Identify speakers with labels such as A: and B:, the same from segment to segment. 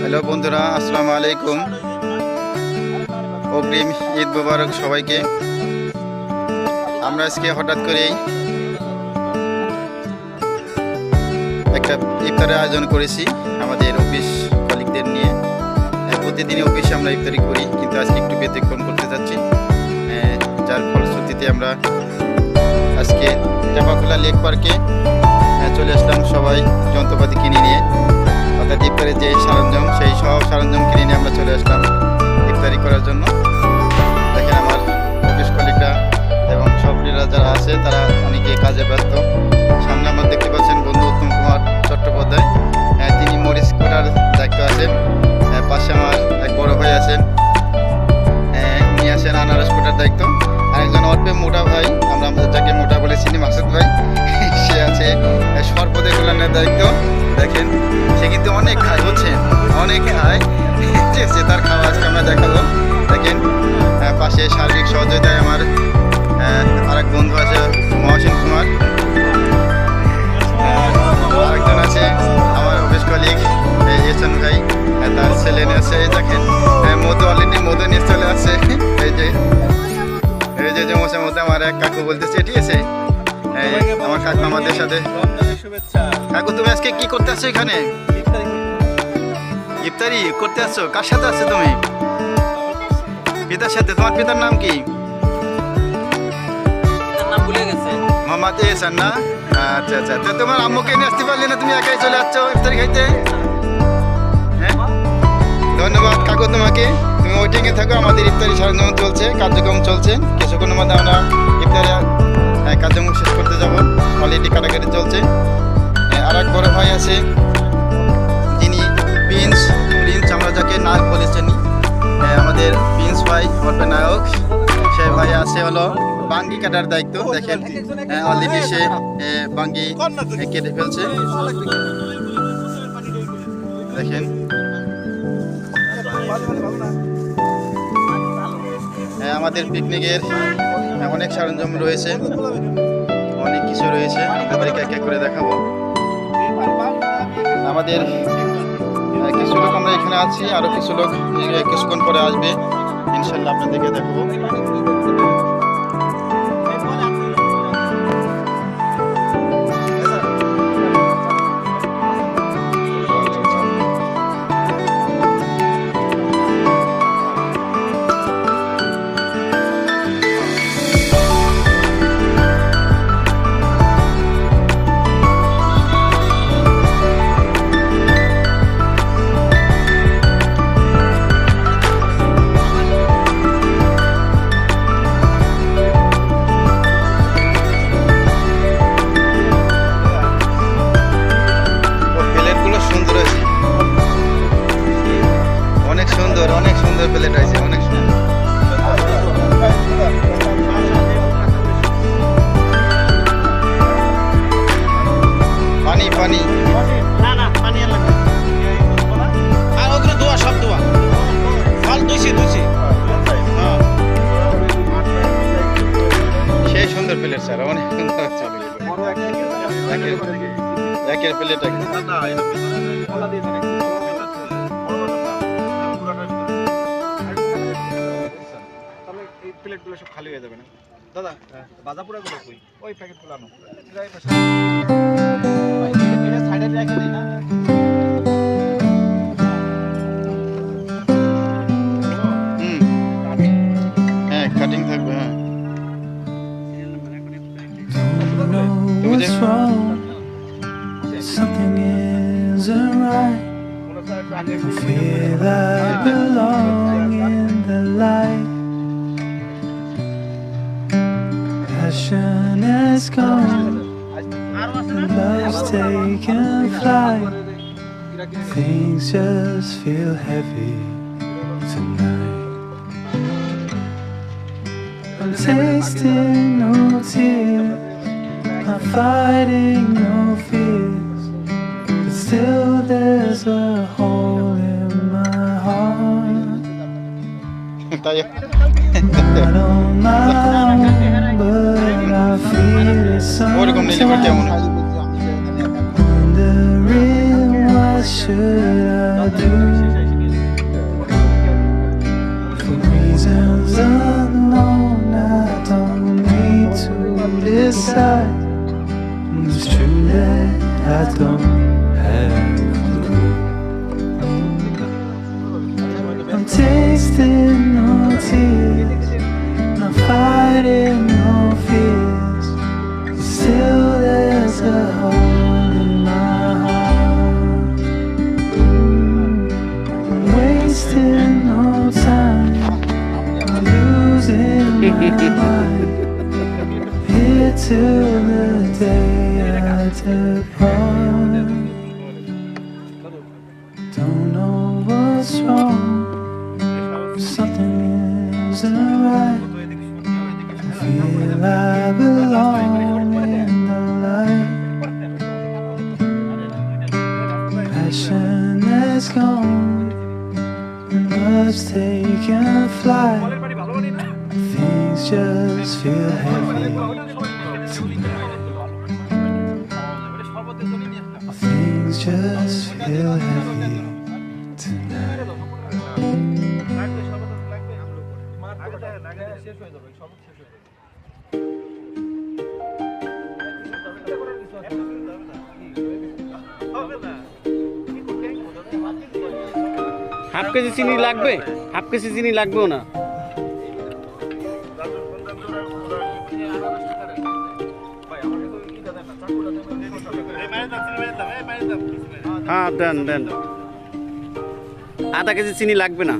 A: Hello বন্ধুরা আসসালামু আলাইকুম। অগ্রিম ঈদ মুবারক সবাইকে। আমরা আজকে হঠাৎ করেই একটা ইফতারের আয়োজন করেছি আমাদের অফিস কলিগদের নিয়ে। প্রতিদিনই অফিসে আমরা ইফতারি করি কিন্তু আজকে একটু ব্যতিক্রম করতে যাচ্ছি আহ, যার ফলশ্রুতিতে আমরা আজকে চাপাখোলা লেক পার্কে চলে আসলাম সবাই যন্ত্রপাতি কিনে নিয়ে। অর্থাৎ ইফতারের যে সরঞ্জাম, সেই সব সরঞ্জাম কিনে নিয়ে আমরা চলে আসলাম ইফতারি করার জন্য। দেখেন আমার অফিস কলিগরা এবং সব যারা আছে, তারা অনেকে কাজে ব্যস্ত। সামনে আমার সহযোগিতায় আমার। আহ, আরেক বন্ধু আছে মহাসেন কুমার। আহ, আরেকজন আছে আমার অফিস কলিগ ইয়েসন ভাই। আহ, তার ছেলে আছে দেখেন মধু অলরেডি মধু নিয়ে চলে আসছে এই যে এই যে জমসের মধ্যে আমার এক কাকু বলতেছে ঠিক আছে? আমার কাকু আমাদের সাথে। কাকু তুমি আজকে কি করতে আসছো এখানে? ইফতারি করতে আসছো কার সাথে আছো তুমি? পিতার সাথে তোমার পিতার নাম কি? মোহাম্মদ এহসান না? আচ্ছা আচ্ছা। তো তোমার আম্মুকে নিয়ে আসতে পারলে না তুমি একাই চলে আসছো ইফতারি খাইতে? হ্যাঁ? ধন্যবাদ কাকু তোমাকে। তুমি ওয়েটিংয়ে থাকো আমাদের ইফতারি সরঞ্জাম চলছে কার্যক্রম চলছে। কিছুক্ষণের মধ্যে আমরা ইফতারি আহ, কার্যক্রম শেষ করতে যাব। অলরেডি কাটাকাটি চলছে। আর এক বড় ভাই আছে যিনি প্রিন্স প্রিন্স আমরা যাকে নায়ক বলেছেন। আমাদের প্রিন্স ভাই অর্পে নায়ক। সে ভাই আছে হলো বাঙ্গি কাটার দায়িত্ব, দেখেন অলরেডি সে বাঙ্গি কেটে ফেলছে। দেখেন। আমাদের পিকনিকের অনেক সরঞ্জাম রয়েছে। অনেক কিছু রয়েছে। আপনাদেরকে এক এক করে দেখাবো। আমাদের লোক আমরা এখানে আছি। আরও কিছু লোক কিছুক্ষণ পরে আসবে। ইনশাল্লাহ আপনাদেরকে দেখাবো।
B: তাহলে এই প্লেটগুলো সব খালি হয়ে যাবে না? দাদা বাজা পোড়া গুলো কই? ওই প্যাকেটগুলো আনো। সাইডে রেখে দিই না?
C: I feel I belong in the light. Passion has gone. and Love's taken flight. Things just feel heavy tonight. I'm tasting no tears. I'm fighting no fears, but Still there's a hole in my heart. I don't mind, but I feel it sometimes. Wondering what should I do? What's wrong. Something isn't right. I feel I belong in the light. Passion has gone, and love's taken flight. Things just feel heavy. Things just feel heavy
D: half KG চিনি লাগবে? Half KG চিনি লাগবেও না। হ্যাঁ দেন দেন। আধা KG চিনি লাগবে না।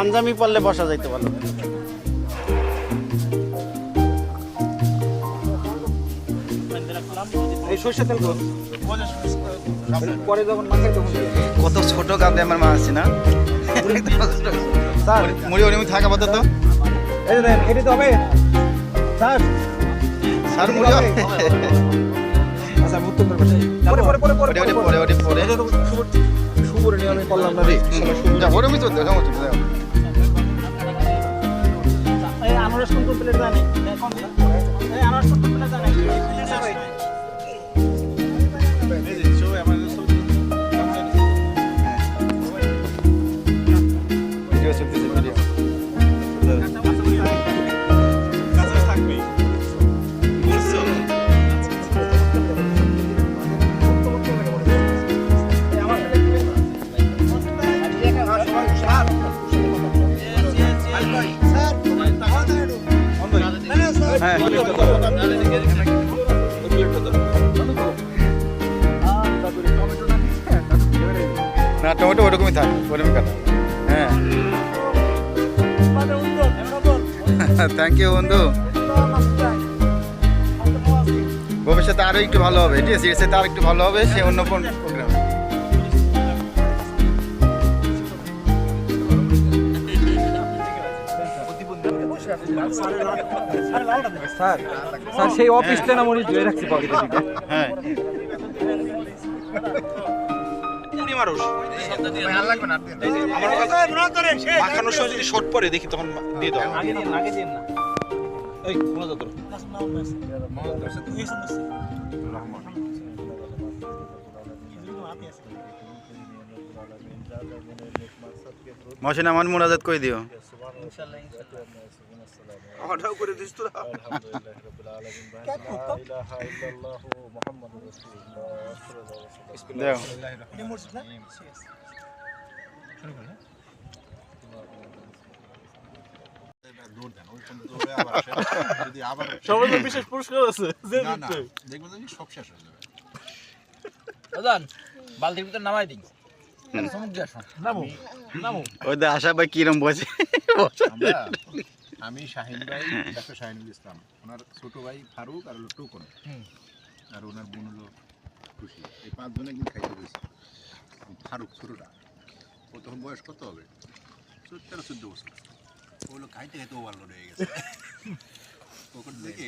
D: পাঞ্জাবি পরলে বসা যাইতে ভালো
B: এই সর্ষে তেল কোন? পরে যখন মাখাই
A: কত ছোট গাবলে আমার মা আছে না?
B: স্যার।
A: মুড়ি থাকা আপাতত
B: এটি তো হবে। স্যার।
A: সার মুড়ি
B: আচ্ছা উত্তর পরে পরে পরে পরে
A: ওটি, ওটি, পরে, পরে।
B: শুভরে নিয়ে আমি করলাম না রে
A: যা ওরমি তো দেখো নেই,
D: এই আনারস কোন প্লেট জানি এই আনারস কোন কোন প্লেট জানি
A: না টমেটো ওরকমই থাক ওরকমই কাটা। হ্যাঁ। থ্যাংক ইউ বন্ধু। ভবিষ্যতে আরও একটু ভালো হবে ঠিক আছে? এর সাথে আর একটু ভালো হবে সে অন্য কোন প্রোগ্রাম
B: স্যার স্যার সেই অফিসটা না মনে ধুয়ে রাখছি পকেটে মাখানোর সময় যদি শর্ট পরে দেখি তখন দিয়ে দাও।
D: আগে দিন আগে দিন না
B: এই
A: মহসিন আমার মোনাজাত করে দিও?
B: অর্ডার করে দিস তো
D: বিশেষ পুরস্কার আছে।
E: দেখবেন সব শেষ হয়ে যাবে।
F: বালতির ভিতর নামাই দিন।
D: নামো
A: ওদের আশা ভাই কিরম বসে?
E: আমি শাহিন ভাই ডাক্তার শাহিনুল ইসলাম। ওনার ছোট ভাই ফারুক আর হলো টোকন। আর ওনার বোন হলো খুশি। এই পাঁচজনে একদিন খাইতে গেছি ফারুক ছোটটা। ও তখন বয়স কত হবে? চোদ্দ তেরো চোদ্দ বছর। ও হলো খাইতে খাইতে ওভারলোড হয়ে গেছে। ওখান থেকে